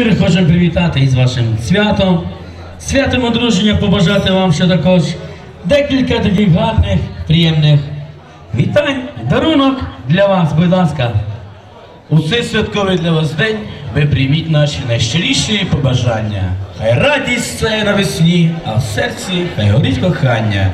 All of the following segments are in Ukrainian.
Хочемо привітати із вашим святом. Святом одруження побажати вам ще також декілька таких гарних, приємних вітань, дарунок для вас, будь ласка. У цей святковий для вас день ви прийміть наші найщиріші побажання. Хай радість це навесні, а в серці хай горить кохання.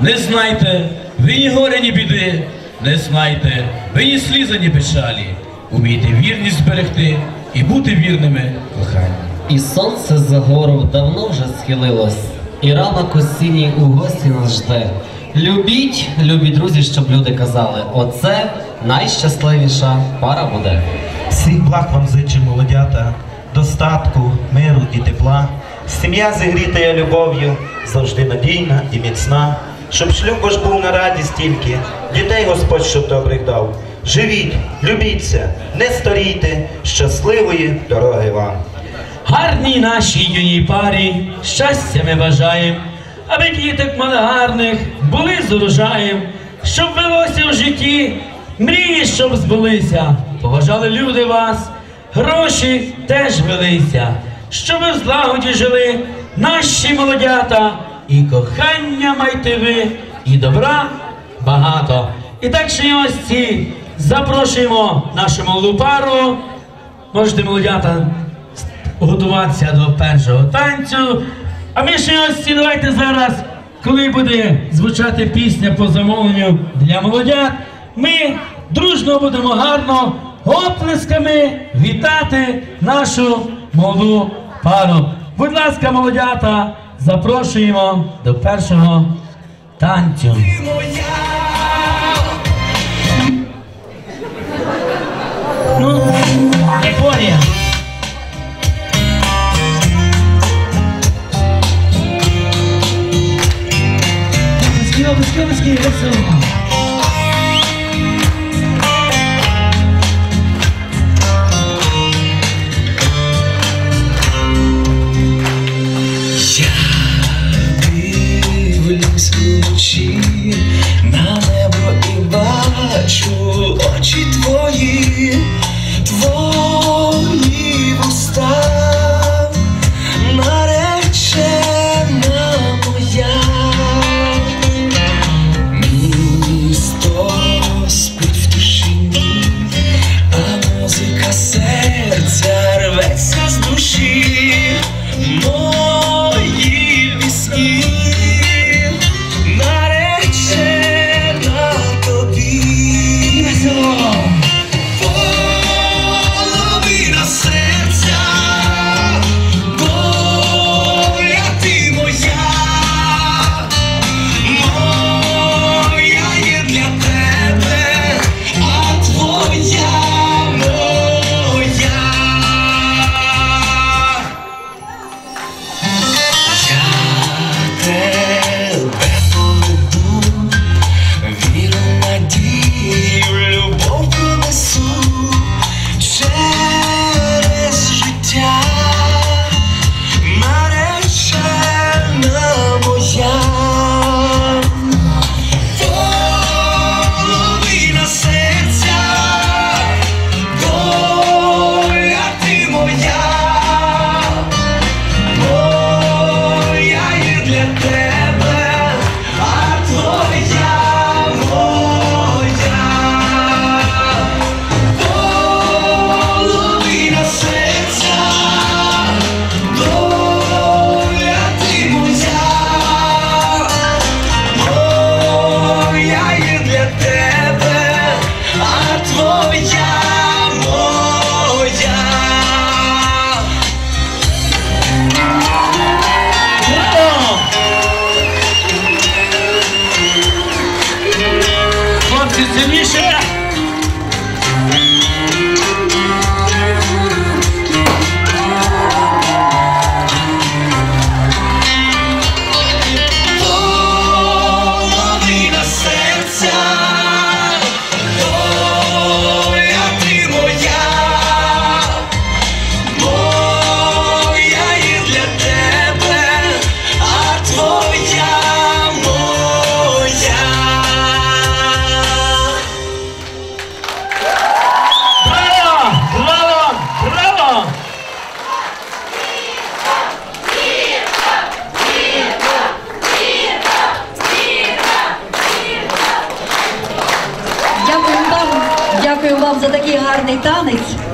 Не знайте, ви ні горя, ні біди, не знайте, ви ні сліза, ні печалі. Умійте вірність зберегти і бути вірними коханню. І сонце за гору давно вже схилилось, і ранок осінній у гості нас жде. Любіть, любі друзі, щоб люди казали, оце найщасливіша пара буде. Всіх благ вам зичу, молодята, достатку, миру і тепла. Сім'я зігрітая любов'ю, завжди надійна і міцна. Щоб шлюб ваш був на радість тільки, дітей Господь щоб добрих дав. Живіть, любіться, не старійте, щасливої дороги вам. Гарній нашій юній парі, щастя ми бажаємо, аби діток мали гарних були з урожаєм, щоб велося в житті, мрії, щоб збулися, поважали люди вас, гроші теж велися, щоб ви в злагоді жили наші молодята, і кохання майте ви, і добра багато. І так ще й ось ці запрошуємо нашу молоду пару. Можете молодята готуватися до першого танцю. А ми ще ось давайте зараз, коли буде звучати пісня по замовленню для молодят, ми дружно будемо гарно оплесками вітати нашу молоду пару. Будь ласка, молодята, запрошуємо до першого танцю. Облески, вночі на небо і бачу очі твої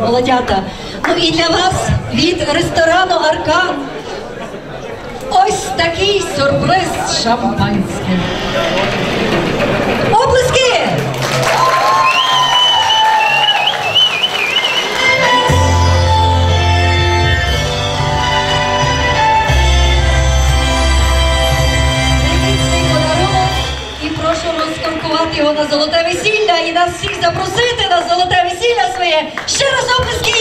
молодята. Ну і для вас від ресторану Аркан ось такий сюрприз з шампанським. Розкоркувати його на золоте весілля і нас всіх запросити золоте весілля своє. Ще раз оплески!